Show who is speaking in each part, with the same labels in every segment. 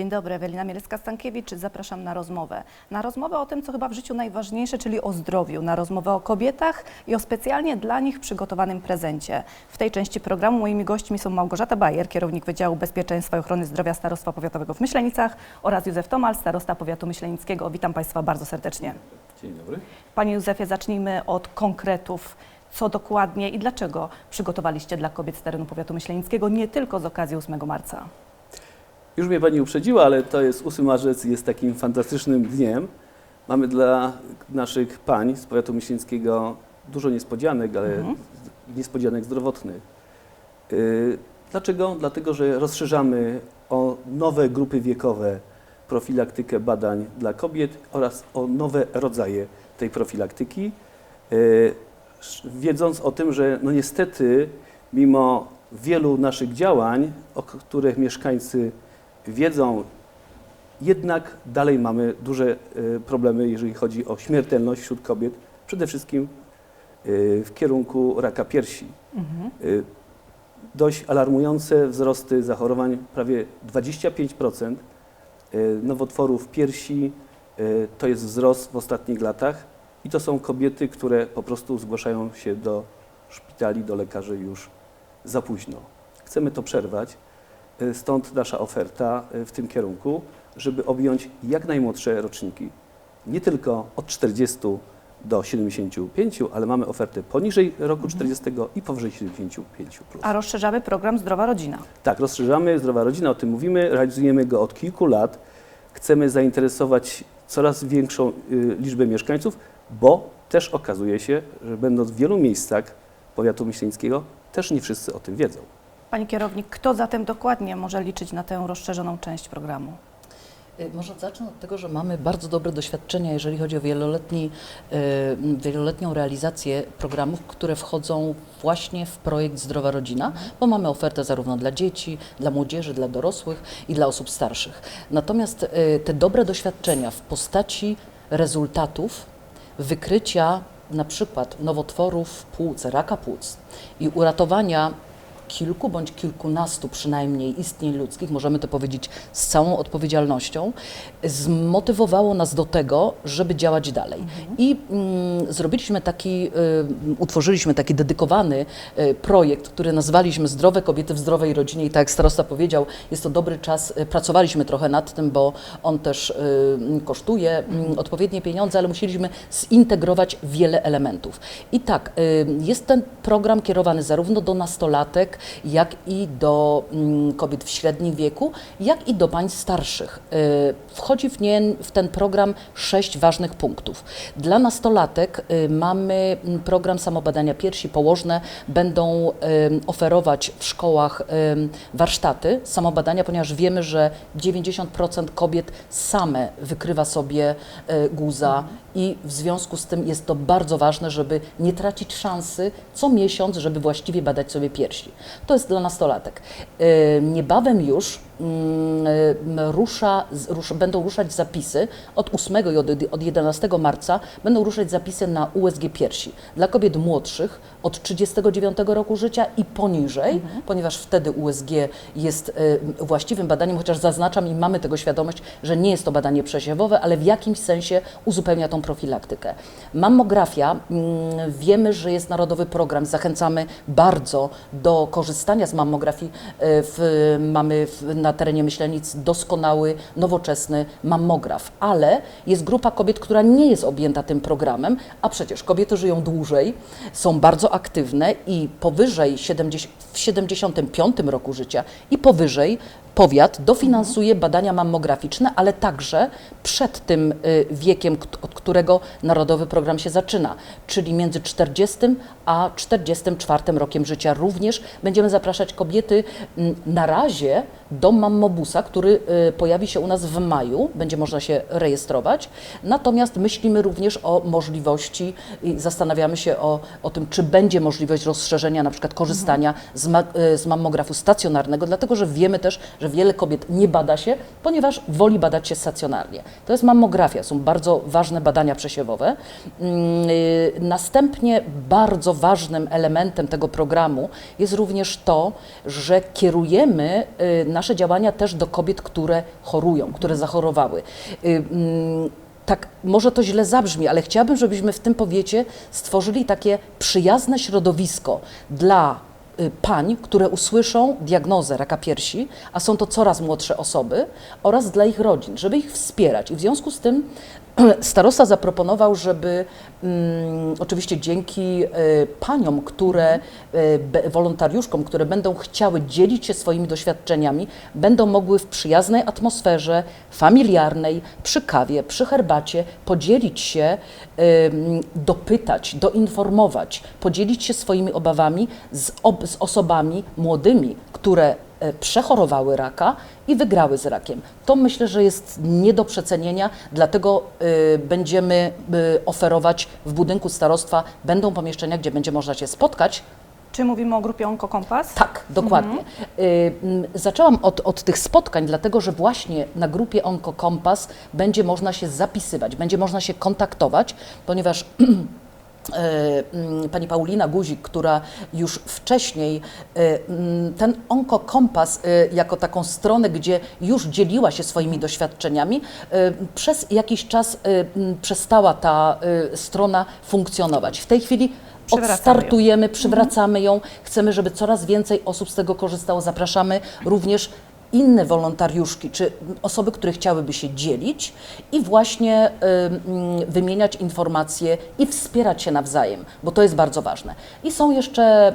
Speaker 1: Dzień dobry, Ewelina Mielecka-Stankiewicz. Zapraszam na rozmowę. Na rozmowę o tym, co chyba w życiu najważniejsze, czyli o zdrowiu. Na rozmowę o kobietach i o specjalnie dla nich przygotowanym prezencie. W tej części programu moimi gośćmi są Małgorzata Bajer, kierownik Wydziału Bezpieczeństwa i Ochrony Zdrowia Starostwa Powiatowego w Myślenicach oraz Józef Tomal, starosta powiatu myślenickiego. Witam Państwa bardzo serdecznie.
Speaker 2: Dzień dobry.
Speaker 1: Panie Józefie, zacznijmy od konkretów. Co dokładnie i dlaczego przygotowaliście dla kobiet z terenu powiatu myślenickiego, nie tylko z okazji 8 marca?
Speaker 2: Już mnie Pani uprzedziła, ale to jest 8 marzec jest takim fantastycznym dniem. Mamy dla naszych pań z powiatu myślenickiego dużo niespodzianek, ale
Speaker 1: Mhm.
Speaker 2: niespodzianek zdrowotnych. Yy, Dlaczego? Dlatego, że rozszerzamy o nowe grupy wiekowe profilaktykę badań dla kobiet oraz o nowe rodzaje tej profilaktyki. Yy, sz- Wiedząc o tym, że no niestety mimo wielu naszych działań, o których mieszkańcy wiedzą, jednak dalej mamy duże y, problemy, jeżeli chodzi o śmiertelność wśród kobiet, przede wszystkim y, w kierunku raka piersi.
Speaker 1: Mhm.
Speaker 2: Y, Dość alarmujące wzrosty zachorowań, prawie 25% y, nowotworów piersi, to jest wzrost w ostatnich latach i to są kobiety, które po prostu zgłaszają się do szpitali, do lekarzy już za późno. Chcemy to przerwać, stąd nasza oferta y, w tym kierunku, żeby objąć jak najmłodsze roczniki. Nie tylko od 40 do 75, ale mamy ofertę poniżej roku 40 i powyżej 75. Plus.
Speaker 1: A rozszerzamy program Zdrowa Rodzina.
Speaker 2: Tak, rozszerzamy Zdrowa Rodzina, o tym mówimy, realizujemy go od kilku lat. Chcemy zainteresować coraz większą y, liczbę mieszkańców, bo też okazuje się, że będąc w wielu miejscach powiatu myślenickiego, też nie wszyscy o tym wiedzą.
Speaker 1: Pani kierownik, kto zatem dokładnie może liczyć na tę rozszerzoną część programu?
Speaker 3: Y, Może zacznę od tego, że mamy bardzo dobre doświadczenia, jeżeli chodzi o wieloletni, y, wieloletnią realizację programów, które wchodzą właśnie w projekt Zdrowa Rodzina, bo mamy ofertę zarówno dla dzieci, dla młodzieży, dla dorosłych i dla osób starszych. Natomiast y, te dobre doświadczenia w postaci rezultatów, wykrycia na przykład nowotworów płuc, raka płuc i uratowania kilku bądź kilkunastu przynajmniej istnień ludzkich, możemy to powiedzieć z całą odpowiedzialnością, zmotywowało nas do tego, żeby działać dalej. I mm, zrobiliśmy taki, y, utworzyliśmy taki dedykowany y, projekt, który nazwaliśmy Zdrowe kobiety w zdrowej rodzinie i tak jak starosta powiedział, jest to dobry czas, y, pracowaliśmy trochę nad tym, bo on też y, kosztuje mm, odpowiednie pieniądze, ale musieliśmy zintegrować wiele elementów. I tak, y, jest ten program kierowany zarówno do nastolatek, jak i do mm, kobiet w średnim wieku, jak i do pań starszych. Y, Wchodzi w, nie, w ten program sześć ważnych punktów. Dla nastolatek y, mamy mm, program samobadania piersi położne, będą ym, oferować w szkołach warsztaty samobadania, ponieważ wiemy, że 90% kobiet same wykrywa sobie y, guza i w związku z tym jest to bardzo ważne, żeby nie tracić szansy co miesiąc, żeby właściwie badać sobie piersi. To jest dla nastolatek. Niebawem już rusza, z- rusz, będą ruszać zapisy od 8 i od, od 11 marca będą ruszać zapisy na USG piersi dla kobiet młodszych od 39 roku życia i poniżej, ponieważ wtedy USG jest y, właściwym badaniem, chociaż zaznaczam i mamy tego świadomość, że nie jest to badanie przesiewowe, ale w jakimś sensie uzupełnia tą profilaktykę. Mammografia, mm, wiemy, że jest narodowy program, zachęcamy bardzo do korzystania z mammografii. Y, W, mamy w, na terenie Myślenic doskonały, nowoczesny mammograf, ale jest grupa kobiet, która nie jest objęta tym programem, a przecież kobiety żyją dłużej, są bardzo aktywne i powyżej 70, w 75 roku życia i powyżej powiat dofinansuje badania mammograficzne, ale także przed tym y, wiekiem, od którego narodowy program się zaczyna, czyli między 40 a 44 rokiem życia. Również będziemy zapraszać kobiety na razie do mammobusa, który y, pojawi się u nas w maju, będzie można się rejestrować. Natomiast myślimy również o możliwości i zastanawiamy się o, o tym, czy będzie możliwość rozszerzenia na przykład korzystania z, ma, y, z mammografu stacjonarnego, dlatego że wiemy też, że wiele kobiet nie bada się, ponieważ woli badać się stacjonarnie. To jest mammografia, są bardzo ważne badania przesiewowe. Mm, y, Następnie bardzo ważnym elementem tego programu jest również to, że kierujemy y, nasze działania też do kobiet, które chorują, które zachorowały. Y, mm, tak, może to źle zabrzmi, ale chciałabym, żebyśmy w tym powiecie stworzyli takie przyjazne środowisko dla pań, które usłyszą diagnozę raka piersi, a są to coraz młodsze osoby, oraz dla ich rodzin, żeby ich wspierać. I w związku z tym starosta zaproponował, żeby mm, oczywiście dzięki y, paniom, które, y, be, wolontariuszkom, które będą chciały dzielić się swoimi doświadczeniami, będą mogły w przyjaznej atmosferze, familiarnej, przy kawie, przy herbacie podzielić się, ym, dopytać, doinformować, podzielić się swoimi obawami z, ob, z osobami młodymi, które przechorowały raka i wygrały z rakiem. To myślę, że jest nie do przecenienia, dlatego y, będziemy y, oferować w budynku starostwa, będą pomieszczenia, gdzie będzie można się spotkać.
Speaker 1: Czy mówimy o grupie Onkokompas?
Speaker 3: Tak, dokładnie. Mm, zaczęłam od, od tych spotkań, dlatego że właśnie na grupie Onkokompas będzie można się zapisywać, będzie można się kontaktować, ponieważ e, pani Paulina Guzik, która już wcześniej e, mm, ten Onkokompas e, jako taką stronę, gdzie już dzieliła się swoimi doświadczeniami, przez jakiś czas e, m, przestała ta strona funkcjonować. W tej chwili odstartujemy, przywracamy ją. Chcemy, żeby coraz więcej osób z tego korzystało. Zapraszamy również inne wolontariuszki, czy osoby, które chciałyby się dzielić i właśnie ym, wymieniać informacje i wspierać się nawzajem, bo to jest bardzo ważne. I są jeszcze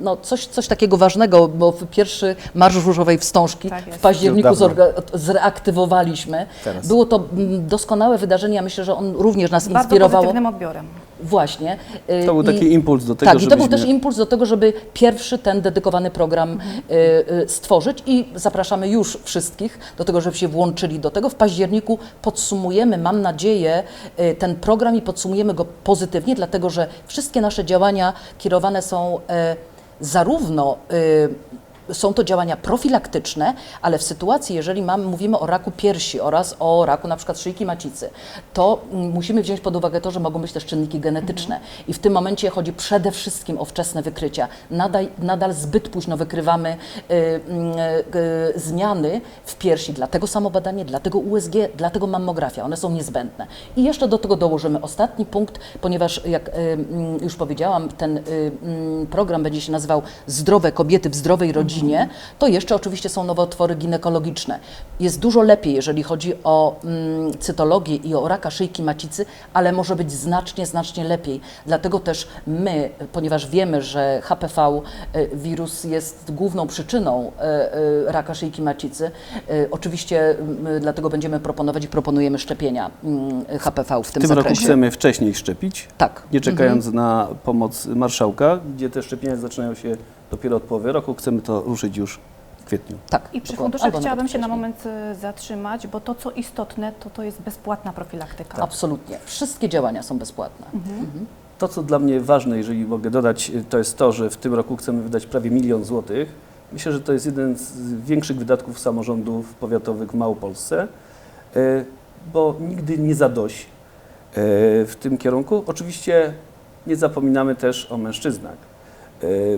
Speaker 3: no, coś, coś takiego ważnego, bo w pierwszy Marsz Różowej Wstążki
Speaker 1: Tak
Speaker 3: w październiku zreaktywowaliśmy.
Speaker 2: Teraz.
Speaker 3: Było to doskonałe wydarzenie, ja myślę, że on również nas
Speaker 1: Z bardzo
Speaker 3: inspirowało.
Speaker 1: pozytywnym odbiorem.
Speaker 3: Właśnie. Y,
Speaker 2: To był
Speaker 3: i-
Speaker 2: taki impuls do tego,
Speaker 3: tak, i to był też impuls do tego, żeby pierwszy ten dedykowany program y, y, stworzyć i zapraszamy już wszystkich do tego, żeby się włączyli do tego. W październiku podsumujemy, mam nadzieję, y, ten program i podsumujemy go pozytywnie, dlatego że wszystkie nasze działania kierowane są y, zarówno y, są to działania profilaktyczne, ale w sytuacji, jeżeli mamy, mówimy o raku piersi oraz o raku na przykład szyjki macicy, to musimy wziąć pod uwagę to, że mogą być też czynniki genetyczne. I w tym momencie chodzi przede wszystkim o wczesne wykrycia. Nadal, nadal zbyt późno wykrywamy y, mm, y, zmiany w piersi, dlatego samo badanie, dlatego USG, dlatego mammografia. One są niezbędne. I jeszcze do tego dołożymy ostatni punkt, ponieważ jak y, mm, już powiedziałam, ten y, mm, program będzie się nazywał Zdrowe kobiety w zdrowej rodzinie, to jeszcze oczywiście są nowotwory ginekologiczne. Jest dużo lepiej, jeżeli chodzi o mm, cytologię i o raka szyjki macicy, ale może być znacznie, znacznie lepiej. Dlatego też my, ponieważ wiemy, że HPV y, wirus jest główną przyczyną y, y, raka szyjki macicy, oczywiście dlatego będziemy proponować i proponujemy szczepienia y, HPV w
Speaker 2: W
Speaker 3: tym,
Speaker 2: tym roku
Speaker 3: zakresie.
Speaker 2: chcemy wcześniej szczepić,
Speaker 3: Tak.
Speaker 2: nie czekając na pomoc marszałka, gdzie te szczepienia zaczynają się dopiero od połowy roku. Chcemy to ruszyć już w kwietniu.
Speaker 3: Tak.
Speaker 1: I przy
Speaker 3: nawet
Speaker 1: chciałabym się na moment y, zatrzymać, bo to, co istotne, to to jest bezpłatna profilaktyka.
Speaker 3: Absolutnie. Wszystkie działania są bezpłatne.
Speaker 2: To, co dla mnie ważne, jeżeli mogę dodać, y, to jest to, że w tym roku chcemy wydać prawie milion złotych. Myślę, że to jest jeden z większych wydatków samorządów powiatowych w Małopolsce, y, bo nigdy nie zadość w tym kierunku. Oczywiście nie zapominamy też o mężczyznach,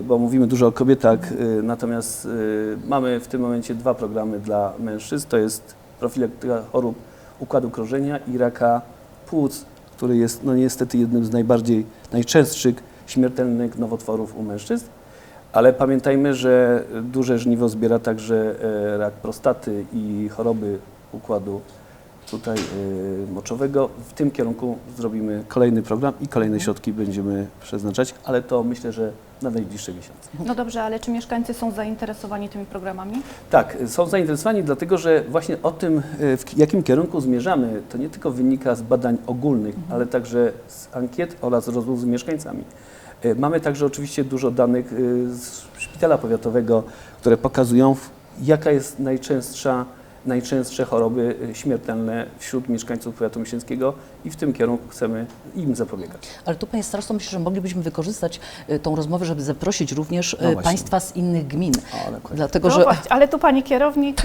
Speaker 2: bo mówimy dużo o kobietach, y, natomiast y, mamy w tym momencie dwa programy dla mężczyzn. To jest profilaktyka chorób układu krążenia i raka płuc, który jest no niestety jednym z najbardziej, najczęstszych śmiertelnych nowotworów u mężczyzn. Ale pamiętajmy, że duże żniwo zbiera także e, rak prostaty i choroby układu tutaj e, moczowego. W tym kierunku zrobimy kolejny program i kolejne środki będziemy przeznaczać, ale to myślę, że na najbliższe miesiące.
Speaker 1: No dobrze, ale czy mieszkańcy są zainteresowani tymi programami?
Speaker 2: Tak, są zainteresowani, dlatego że właśnie o tym, e, w jakim kierunku zmierzamy, to nie tylko wynika z badań ogólnych, ale także z ankiet oraz rozmów z mieszkańcami. E, Mamy także oczywiście dużo danych e, z szpitala powiatowego, które pokazują, jaka jest najczęstsza, najczęstsze choroby y, śmiertelne wśród mieszkańców powiatu myśleńskiego i w tym kierunku chcemy im zapobiegać.
Speaker 3: Ale tu, panie starosto, myślę, że moglibyśmy wykorzystać y, tą rozmowę, żeby zaprosić również y,
Speaker 2: No
Speaker 3: państwa z innych gmin.
Speaker 2: O.
Speaker 3: Dlatego,
Speaker 1: No
Speaker 3: że
Speaker 1: właśnie, ale tu pani kierownik,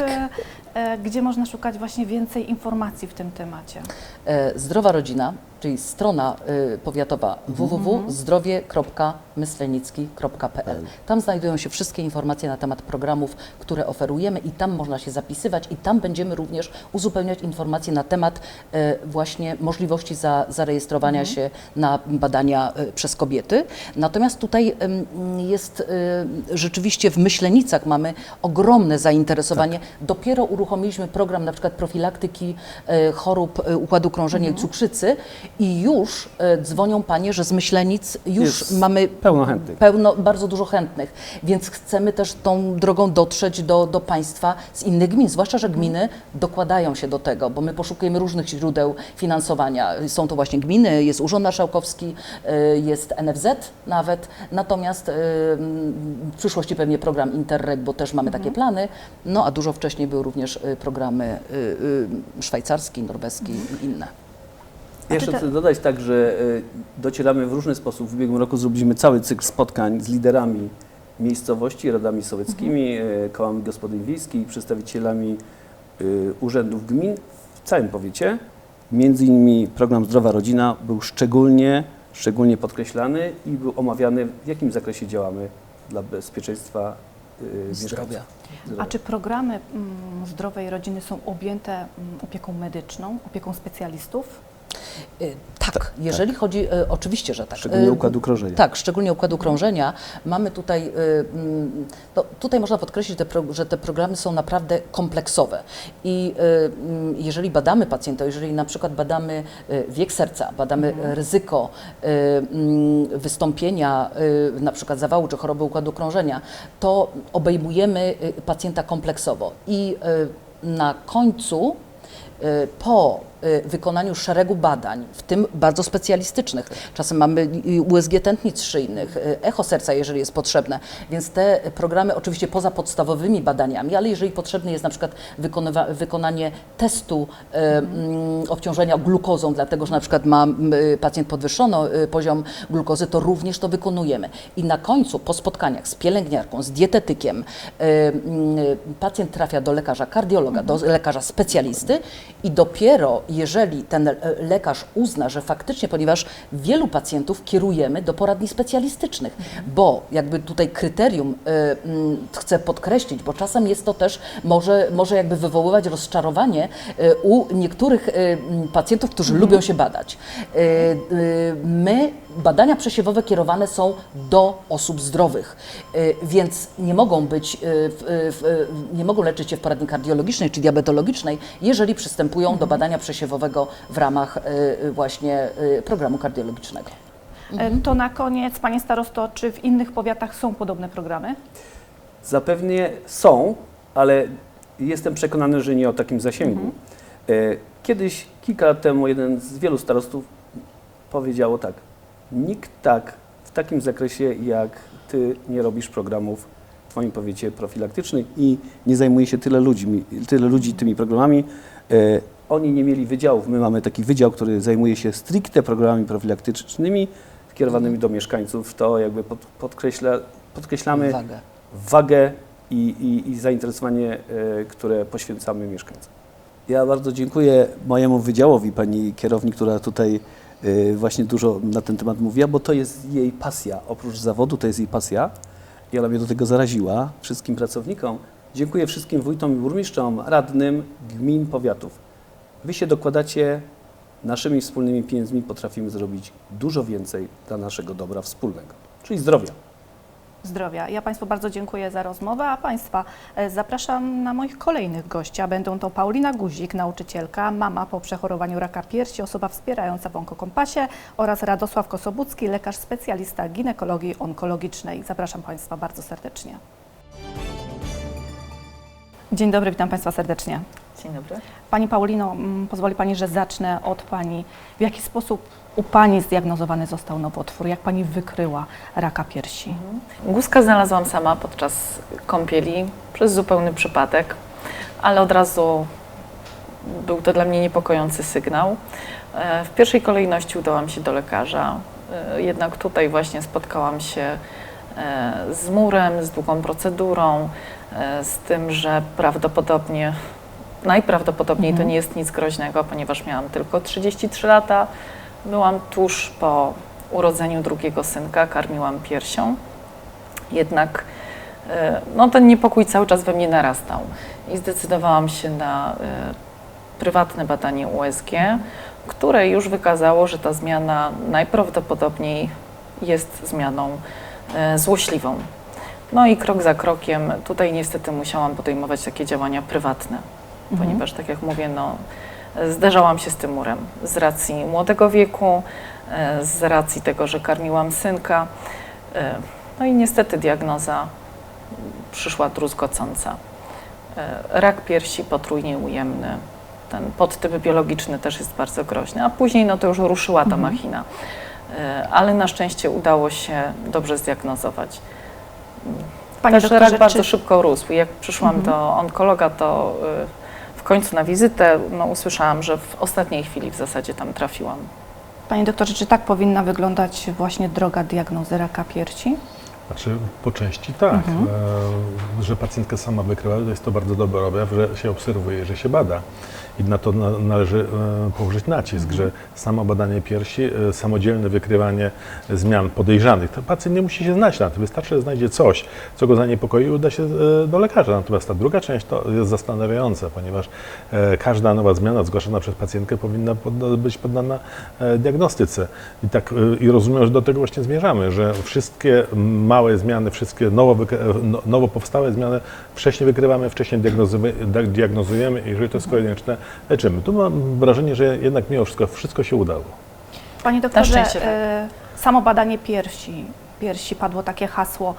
Speaker 1: gdzie można szukać właśnie więcej informacji w tym temacie?
Speaker 3: e, Zdrowa Rodzina, czyli strona y, powiatowa www.zdrowie.myslenicki.pl. Tam znajdują się wszystkie informacje na temat programów, które oferujemy i tam można się zapisywać i tam będziemy również uzupełniać informacje na temat e, właśnie możliwości za, zarejestrowania się na badania e, przez kobiety. Natomiast tutaj jest rzeczywiście w Myślenicach mamy ogromne zainteresowanie. Dopiero uruchomiliśmy program na przykład profilaktyki chorób układu krążenia i cukrzycy i już e, dzwonią panie, że z Myślenic już
Speaker 2: Jest
Speaker 3: mamy
Speaker 2: pełno chętnych.
Speaker 3: pełno, bardzo dużo chętnych, więc chcemy też tą drogą dotrzeć do, do państwa z innych gmin, zwłaszcza, że gminy dokładają się do tego, bo my poszukujemy różnych źródeł finansowania. Są to właśnie gminy, jest Urząd Marszałkowski, y, jest NFZ nawet, natomiast y, w przyszłości pewnie program Interreg, bo też mamy takie plany, no a dużo wcześniej były również programy szwajcarski, norweski i inne.
Speaker 2: Ja jeszcze chcę dodać tak, że y, docieramy w różny sposób. W ubiegłym roku zrobiliśmy cały cykl spotkań z liderami miejscowości, radami sołeckimi, y, kołami gospodyń wiejskich, przedstawicielami y, urzędów gmin w całym powiecie. Między innymi program Zdrowa Rodzina był szczególnie, szczególnie podkreślany i był omawiany, w jakim zakresie działamy dla bezpieczeństwa
Speaker 3: Zdrowia.
Speaker 2: mieszkańców.
Speaker 1: A czy programy mm, zdrowej rodziny są objęte mm, opieką medyczną, opieką specjalistów?
Speaker 3: Y, Tak, jeżeli chodzi, y, oczywiście, że tak.
Speaker 2: Szczególnie
Speaker 3: Y,
Speaker 2: układu krążenia.
Speaker 3: Tak, szczególnie układu krążenia. Mamy tutaj, y, to tutaj można podkreślić, te pro- że te programy są naprawdę kompleksowe. I y, mm, jeżeli badamy pacjenta, jeżeli na przykład badamy wiek serca, badamy ryzyko y, mm, wystąpienia y, na przykład zawału czy choroby układu krążenia, to obejmujemy pacjenta kompleksowo. I y, na końcu y, po wykonaniu szeregu badań, w tym bardzo specjalistycznych. Czasem mamy y, USG tętnic szyjnych, y, echo serca, jeżeli jest potrzebne. Więc te programy oczywiście poza podstawowymi badaniami, ale jeżeli potrzebne jest na przykład wykonanie testu y, mm, obciążenia glukozą, dlatego że na przykład ma y, pacjent podwyższono y, poziom glukozy, to również to wykonujemy. I na końcu, po spotkaniach z pielęgniarką, z dietetykiem, y, y, pacjent trafia do lekarza kardiologa, do lekarza specjalisty i dopiero jeżeli ten e, lekarz uzna, że faktycznie, ponieważ wielu pacjentów kierujemy do poradni specjalistycznych, bo jakby tutaj kryterium e, mm, chcę podkreślić, bo czasem jest to też, może, może jakby wywoływać rozczarowanie e, u niektórych pacjentów, którzy lubią się badać. My badania przesiewowe kierowane są do osób zdrowych, e, więc nie mogą być, w, e, nie mogą leczyć się w poradni kardiologicznej czy diabetologicznej, jeżeli przystępują do badania przesiewowego w ramach właśnie programu kardiologicznego.
Speaker 1: E, To na koniec, Panie Starosto, czy w innych powiatach są podobne programy?
Speaker 2: Zapewnie są, ale jestem przekonany, że nie o takim zasięgu. E, Kiedyś, kilka lat temu, jeden z wielu starostów powiedziało tak: Nikt tak w takim zakresie jak ty nie robisz programów w Twoim powiecie profilaktycznych i nie zajmuje się tyle ludźmi, tyle ludzi tymi programami. E, Oni nie mieli wydziałów. My mamy taki wydział, który zajmuje się stricte programami profilaktycznymi skierowanymi do mieszkańców. To jakby pod, podkreśla, podkreślamy
Speaker 3: Uwaga.
Speaker 2: wagę i, i, i zainteresowanie, e, które poświęcamy mieszkańcom. Ja bardzo dziękuję mojemu wydziałowi, pani kierownik, która tutaj właśnie dużo na ten temat mówiła, bo to jest jej pasja. Oprócz zawodu to jest jej pasja i ona mnie do tego zaraziła, wszystkim pracownikom. Dziękuję wszystkim wójtom i burmistrzom, radnym gmin, powiatów. Wy się dokładacie, naszymi wspólnymi pieniędzmi potrafimy zrobić dużo więcej dla naszego dobra wspólnego, czyli zdrowia.
Speaker 1: Zdrowia. Ja Państwu bardzo dziękuję za rozmowę, a Państwa e, zapraszam na moich kolejnych gości. A Będą to Paulina Guzik, nauczycielka, mama po przechorowaniu raka piersi, osoba wspierająca w Onkokompasie oraz Radosław Kosobucki, lekarz specjalista ginekologii onkologicznej. Zapraszam Państwa bardzo serdecznie. Dzień dobry, witam Państwa serdecznie.
Speaker 4: Dzień dobry.
Speaker 1: Pani Paulino, mm, pozwoli Pani, że zacznę od Pani. W jaki sposób u Pani zdiagnozowany został nowotwór? Jak Pani wykryła raka piersi?
Speaker 4: Guzka znalazłam sama podczas kąpieli przez zupełny przypadek. ale od razu był to dla mnie niepokojący sygnał. E, W pierwszej kolejności udałam się do lekarza, e, jednak tutaj właśnie spotkałam się e, z murem, z długą procedurą, z tym, że prawdopodobnie, najprawdopodobniej to
Speaker 1: Mhm.
Speaker 4: nie jest nic groźnego, ponieważ miałam tylko 33 lata. Byłam tuż po urodzeniu drugiego synka, karmiłam piersią. Jednak e, no, ten niepokój cały czas we mnie narastał i zdecydowałam się na e, prywatne badanie USG, które już wykazało, że ta zmiana najprawdopodobniej jest zmianą e, złośliwą. No i krok za krokiem tutaj niestety musiałam podejmować takie działania prywatne,
Speaker 1: Mhm.
Speaker 4: ponieważ tak jak mówię, no, zderzałam się z tym murem z racji młodego wieku, e, z racji tego, że karmiłam synka. e, No i niestety diagnoza przyszła druzgocąca. E, Rak piersi potrójnie ujemny. Ten podtyp biologiczny też jest bardzo groźny, a później no to już ruszyła ta
Speaker 1: Mhm.
Speaker 4: machina. Ale na szczęście udało się dobrze zdiagnozować.
Speaker 1: Panie
Speaker 4: Też rak
Speaker 1: doktorze,
Speaker 4: bardzo
Speaker 1: czy,
Speaker 4: szybko rósł. Jak przyszłam
Speaker 1: Mhm.
Speaker 4: do onkologa, to końcu na wizytę no, usłyszałam, że w ostatniej chwili w zasadzie tam trafiłam.
Speaker 1: panie doktorze, czy tak powinna wyglądać właśnie droga diagnozy raka piersi?
Speaker 5: Znaczy, po części tak,
Speaker 1: Mhm.
Speaker 5: e, że pacjentka sama wykrywa, to jest to bardzo dobry objaw, że się obserwuje, że się bada. I na to na, należy e, położyć nacisk,
Speaker 1: Mhm.
Speaker 5: że samo badanie piersi, e, samodzielne wykrywanie zmian podejrzanych, to pacjent nie musi się znać na tym, wystarczy, że znajdzie coś, co go zaniepokoi i uda się e, do lekarza. Natomiast ta druga część to jest zastanawiająca, ponieważ każda nowa zmiana zgłaszana przez pacjentkę powinna być poddana diagnostyce. I tak i rozumiem, że do tego właśnie zmierzamy, że wszystkie małe zmiany, wszystkie nowo, no- nowo powstałe zmiany wcześniej wykrywamy, wcześniej diagnozujemy, dia- diagnozujemy i jeżeli to jest konieczne, leczymy. Tu mam wrażenie, że jednak mimo wszystko wszystko się udało.
Speaker 1: Panie doktorze,
Speaker 4: szczęście tak.
Speaker 1: samo badanie piersi, piersi padło takie hasło.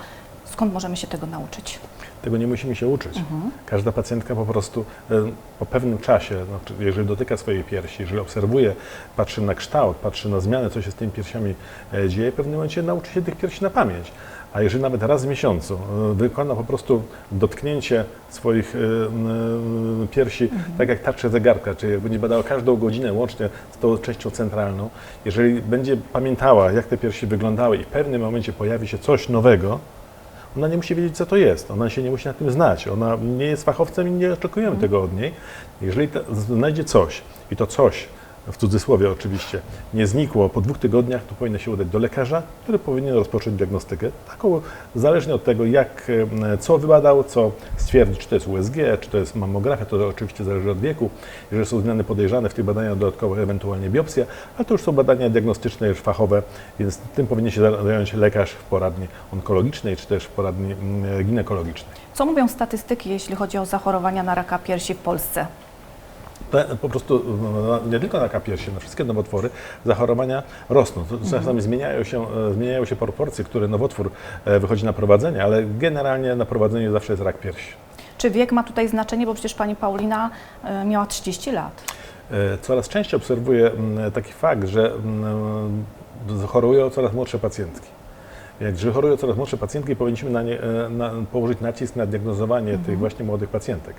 Speaker 1: Skąd możemy się tego nauczyć?
Speaker 5: Tego nie musimy się uczyć.
Speaker 1: Mhm.
Speaker 5: Każda pacjentka po prostu e, po pewnym czasie, znaczy jeżeli dotyka swojej piersi, jeżeli obserwuje, patrzy na kształt, patrzy na zmiany, co się z tymi piersiami e, dzieje, w pewnym momencie nauczy się tych piersi na pamięć. A jeżeli nawet raz w miesiącu e, wykona po prostu dotknięcie swoich e, m, piersi, tak jak tarczę zegarka, czyli jak będzie badała każdą godzinę łącznie z tą częścią centralną, jeżeli będzie pamiętała, jak te piersi wyglądały i w pewnym momencie pojawi się coś nowego, ona nie musi wiedzieć, co to jest. Ona się nie musi na tym znać. Ona nie jest fachowcem i nie oczekujemy tego od niej. Jeżeli znajdzie coś i to coś, w cudzysłowie oczywiście, nie znikło po dwóch tygodniach, to powinna się udać do lekarza, który powinien rozpocząć diagnostykę. Taką zależnie od tego, jak, co wybadał, co stwierdzić, czy to jest USG, czy to jest mammografia, to oczywiście zależy od wieku. Jeżeli są zmiany podejrzane w tych badaniach, dodatkowo ewentualnie biopsja, ale to już są badania diagnostyczne, już fachowe, więc tym powinien się zająć lekarz w poradni onkologicznej, czy też w poradni mm, ginekologicznej.
Speaker 1: Co mówią statystyki, jeśli chodzi o zachorowania na raka piersi w Polsce?
Speaker 5: Te, po prostu no, nie tylko na kapiersie, na wszystkie nowotwory zachorowania rosną. Czasami zmieniają, się, e, zmieniają się proporcje, które nowotwór e, wychodzi na prowadzenie, ale generalnie na prowadzeniu zawsze jest rak piersi.
Speaker 1: Czy wiek ma tutaj znaczenie, bo przecież pani Paulina e, miała 30 lat.
Speaker 5: Coraz częściej obserwuję mm, taki fakt, że mm, chorują coraz młodsze pacjentki. Jak chorują coraz młodsze pacjentki, powinniśmy na nie, na, położyć nacisk na diagnozowanie tych właśnie młodych pacjentek.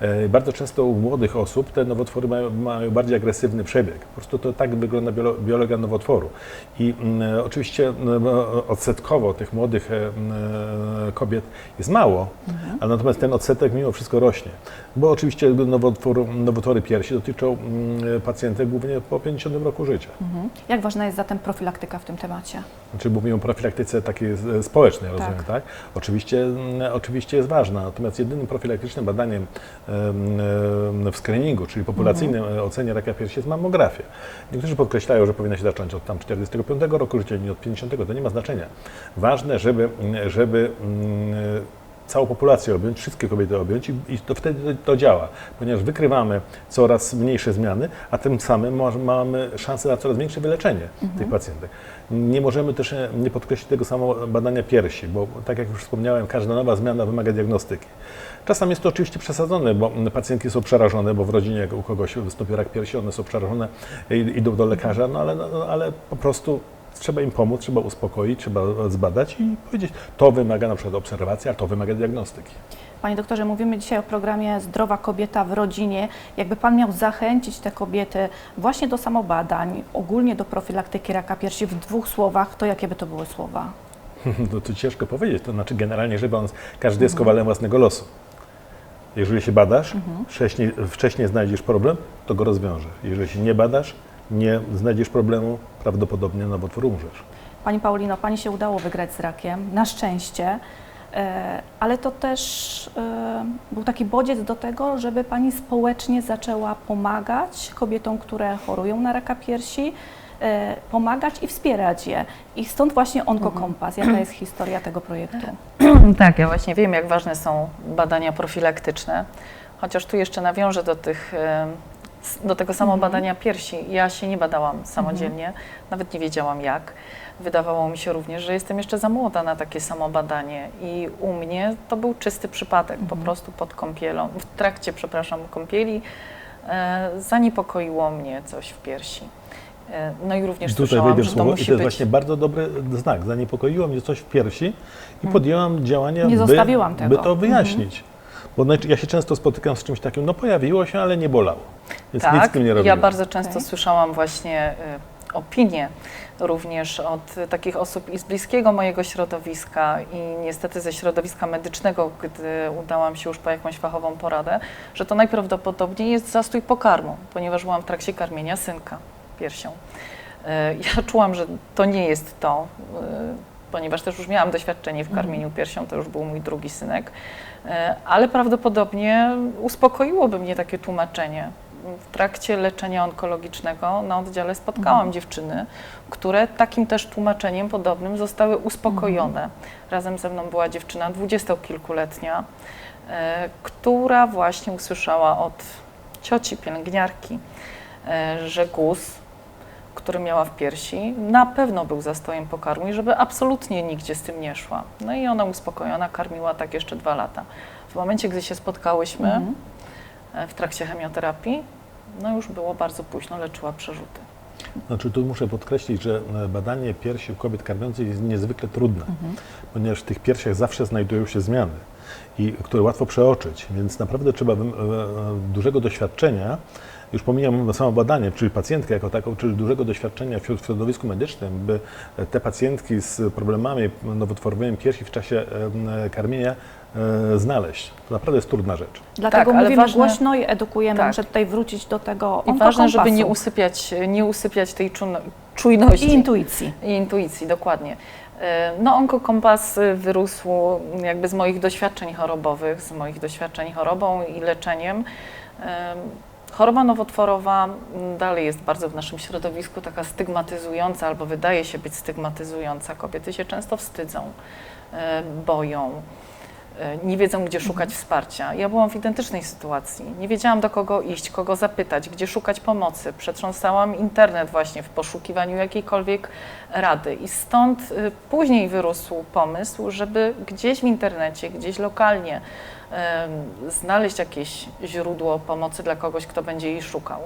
Speaker 5: E, Bardzo często u młodych osób te nowotwory mają, mają bardziej agresywny przebieg. Po prostu to tak wygląda biolo, biologia nowotworu. I mm, oczywiście mm, odsetkowo tych młodych e, mm, kobiet jest mało, ale natomiast ten odsetek mimo wszystko rośnie. Bo oczywiście nowotwór, nowotwory piersi dotyczą mm, pacjentek głównie po 50 roku życia.
Speaker 1: Mhm. Jak ważna jest zatem profilaktyka w tym temacie?
Speaker 5: Znaczy mówimy o profilaktyce takiej e, społecznej,
Speaker 1: Tak.
Speaker 5: rozumiem, tak? Oczywiście, mm, oczywiście jest ważna, natomiast jedynym profilaktycznym badaniem em, em, w screeningu, czyli populacyjnym
Speaker 1: Mhm.
Speaker 5: ocenie raka piersi jest mammografia. Niektórzy podkreślają, że powinna się zacząć od tam 45 roku życia, nie od 50, to nie ma znaczenia. Ważne, żeby, żeby całą populację objąć, wszystkie kobiety objąć i, i to wtedy to działa, ponieważ wykrywamy coraz mniejsze zmiany, a tym samym może, mamy szansę na coraz większe wyleczenie tych pacjentek. Nie możemy też nie podkreślić tego samo badania piersi, bo tak jak już wspomniałem, każda nowa zmiana wymaga diagnostyki. Czasem jest to oczywiście przesadzone, bo pacjentki są przerażone, bo w rodzinie u kogoś wystąpi rak piersi, one są przerażone, i idą do lekarza, no ale, no, ale po prostu trzeba im pomóc, trzeba uspokoić, trzeba zbadać i powiedzieć, to wymaga na przykład obserwacji, a to wymaga diagnostyki.
Speaker 1: Panie doktorze, mówimy dzisiaj o programie Zdrowa kobieta w rodzinie. Jakby Pan miał zachęcić te kobiety właśnie do samobadań, ogólnie do profilaktyki raka piersi w dwóch słowach, to jakie by to były słowa?
Speaker 5: No to ciężko powiedzieć. To znaczy generalnie rzecz biorąc, każdy jest kowalem własnego losu. Jeżeli się badasz, wcześniej, wcześniej znajdziesz problem, to go rozwiążesz. Jeżeli się nie badasz, nie znajdziesz problemu, prawdopodobnie nowotwór umrzesz.
Speaker 1: Pani Paulino, Pani się udało wygrać z rakiem, na szczęście, e, ale to też e, był taki bodziec do tego, żeby Pani społecznie zaczęła pomagać kobietom, które chorują na raka piersi, pomagać i wspierać je. I stąd właśnie Onkokompas. Jaka jest historia tego projektu?
Speaker 4: Tak, ja właśnie wiem, jak ważne są badania profilaktyczne. Chociaż tu jeszcze nawiążę do, tych, e, do tego samo badania piersi. Ja się nie badałam samodzielnie, nawet nie wiedziałam jak. Wydawało mi się również, że jestem jeszcze za młoda na takie samo badanie i u mnie to był czysty przypadek, po prostu pod kąpielą, w trakcie, przepraszam, kąpieli e, zaniepokoiło mnie coś w piersi. E, no i również
Speaker 5: tutaj
Speaker 4: słyszałam, że to
Speaker 5: słowo i
Speaker 4: musi
Speaker 5: to jest
Speaker 4: być...
Speaker 5: właśnie bardzo dobry znak. Zaniepokoiło mnie coś w piersi i podjęłam działania,
Speaker 1: Nie
Speaker 5: by,
Speaker 1: tego.
Speaker 5: by to wyjaśnić. Bo najc- ja się często spotykam z czymś takim, no pojawiło się, ale nie bolało. Więc nic z
Speaker 4: Tak,
Speaker 5: tym nie robiłem.
Speaker 4: ja bardzo często
Speaker 1: Okej.
Speaker 4: słyszałam właśnie y, opinie również od takich osób i z bliskiego mojego środowiska i niestety ze środowiska medycznego, gdy udałam się już po jakąś fachową poradę, że to najprawdopodobniej jest zastój pokarmu, ponieważ byłam w trakcie karmienia synka piersią. Y, Ja czułam, że to nie jest to, y, ponieważ też już miałam doświadczenie w karmieniu piersią, to już był mój drugi synek, y, ale prawdopodobnie uspokoiłoby mnie takie tłumaczenie. W trakcie leczenia onkologicznego na oddziale spotkałam dziewczyny, które takim też tłumaczeniem podobnym zostały uspokojone. Razem ze mną była dziewczyna dwudziestokilkuletnia, e, która właśnie usłyszała od cioci pielęgniarki, e, że guz, który miała w piersi, na pewno był zastojem pokarmu i żeby absolutnie nigdzie z tym nie szła. No i ona uspokojona karmiła tak jeszcze dwa lata. W momencie, gdy się spotkałyśmy
Speaker 1: Mhm.
Speaker 4: e, w trakcie chemioterapii, no już było bardzo późno, leczyła przerzuty.
Speaker 5: Znaczy tu muszę podkreślić, że e, badanie piersi u kobiet karmiących jest niezwykle trudne, ponieważ w tych piersiach zawsze znajdują się zmiany, i, które łatwo przeoczyć, więc naprawdę trzeba e, dużego doświadczenia, już pomijam samo badanie, czyli pacjentkę jako taką, czyli dużego doświadczenia w środ- w środowisku medycznym, by e, te pacjentki z problemami nowotworowymi piersi w czasie e, e, karmienia e, znaleźć. To naprawdę jest trudna rzecz.
Speaker 1: Dlatego
Speaker 4: ale
Speaker 1: mówimy
Speaker 4: ważne-
Speaker 1: głośno i edukujemy.
Speaker 4: Tak.
Speaker 1: Muszę tutaj wrócić do tego
Speaker 4: I ważne, żeby nie usypiać, nie usypiać tej czujno- czujności.
Speaker 1: i intuicji.
Speaker 4: I intuicji, dokładnie. E, No, Onkokompas wyrósł jakby z moich doświadczeń chorobowych, z moich doświadczeń chorobą i leczeniem. Choroba nowotworowa m, dalej jest bardzo w naszym środowisku taka stygmatyzująca, albo wydaje się być stygmatyzująca. Kobiety się często wstydzą, e, boją, e, nie wiedzą, gdzie szukać wsparcia. Ja byłam w identycznej sytuacji. Nie wiedziałam, do kogo iść, kogo zapytać, gdzie szukać pomocy. Przetrząsałam internet właśnie w poszukiwaniu jakiejkolwiek rady. I stąd y, później wyrósł pomysł, żeby gdzieś w internecie, gdzieś lokalnie znaleźć jakieś źródło pomocy dla kogoś, kto będzie jej szukał.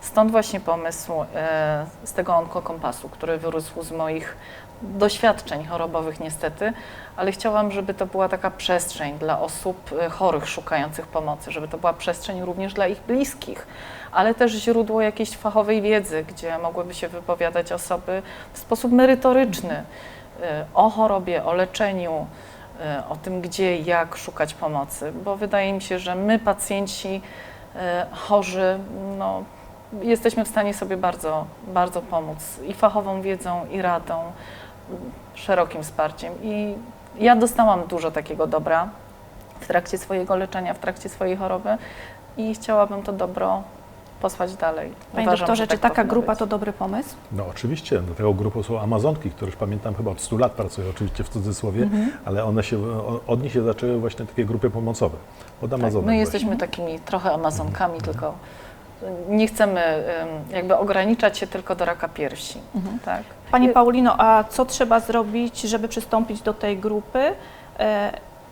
Speaker 4: Stąd właśnie pomysł e, z tego onkokompasu, który wyrósł z moich doświadczeń chorobowych niestety, ale chciałam, żeby to była taka przestrzeń dla osób e, chorych szukających pomocy, żeby to była przestrzeń również dla ich bliskich, ale też źródło jakiejś fachowej wiedzy, gdzie mogłyby się wypowiadać osoby w sposób merytoryczny e, o chorobie, o leczeniu, o tym, gdzie, jak szukać pomocy, bo wydaje mi się, że my, pacjenci e, chorzy, no, jesteśmy w stanie sobie bardzo, bardzo pomóc i fachową wiedzą, i radą, szerokim wsparciem. I ja dostałam dużo takiego dobra w trakcie swojego leczenia, w trakcie swojej choroby i chciałabym to dobro posłać dalej.
Speaker 1: Panie
Speaker 4: Uważam,
Speaker 1: doktorze,
Speaker 4: że
Speaker 1: czy
Speaker 4: tak
Speaker 1: taka grupa
Speaker 4: być.
Speaker 1: to dobry pomysł?
Speaker 5: No oczywiście, do tego grupą są Amazonki, które już pamiętam chyba od 100 lat pracują, oczywiście w cudzysłowie,
Speaker 1: Mhm.
Speaker 5: ale one się, od nich się zaczęły właśnie takie grupy pomocowe, od
Speaker 4: Tak,
Speaker 5: Amazonek
Speaker 4: my
Speaker 5: właśnie.
Speaker 4: jesteśmy takimi trochę Amazonkami, tylko nie chcemy em, jakby ograniczać się tylko do raka piersi. Tak.
Speaker 1: Pani Paulino, a co trzeba zrobić, żeby przystąpić do tej grupy?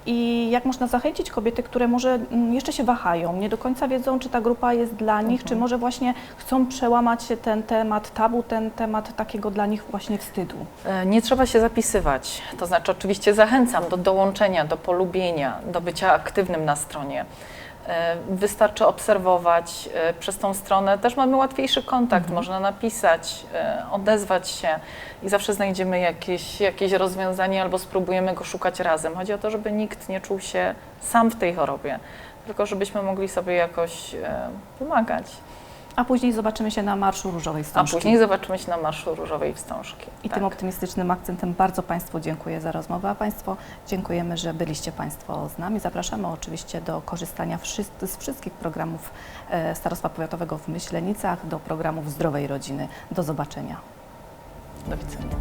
Speaker 1: I jak można zachęcić kobiety, które może mm, jeszcze się wahają, nie do końca wiedzą, czy ta grupa jest dla nich, czy może właśnie chcą przełamać się ten temat tabu, ten temat takiego dla nich właśnie wstydu.
Speaker 4: E, Nie trzeba się zapisywać. To znaczy, oczywiście zachęcam do dołączenia, do polubienia, do bycia aktywnym na stronie. E, Wystarczy obserwować e, przez tą stronę. Też mamy łatwiejszy kontakt, można napisać, e, odezwać się i zawsze znajdziemy jakieś, jakieś rozwiązanie albo spróbujemy go szukać razem. Chodzi o to, żeby nikt nie czuł się sam w tej chorobie, tylko żebyśmy mogli sobie jakoś pomagać.
Speaker 1: A później zobaczymy się na Marszu Różowej
Speaker 4: A
Speaker 1: Wstążki.
Speaker 4: później zobaczymy się na Marszu Różowej Wstążki.
Speaker 1: I
Speaker 4: Tak.
Speaker 1: tym optymistycznym akcentem bardzo Państwu dziękuję za rozmowę, a Państwo dziękujemy, że byliście Państwo z nami. Zapraszamy oczywiście do korzystania z wszystkich programów e, Starostwa Powiatowego w Myślenicach, do programów Zdrowej Rodziny. Do zobaczenia.
Speaker 4: Do widzenia.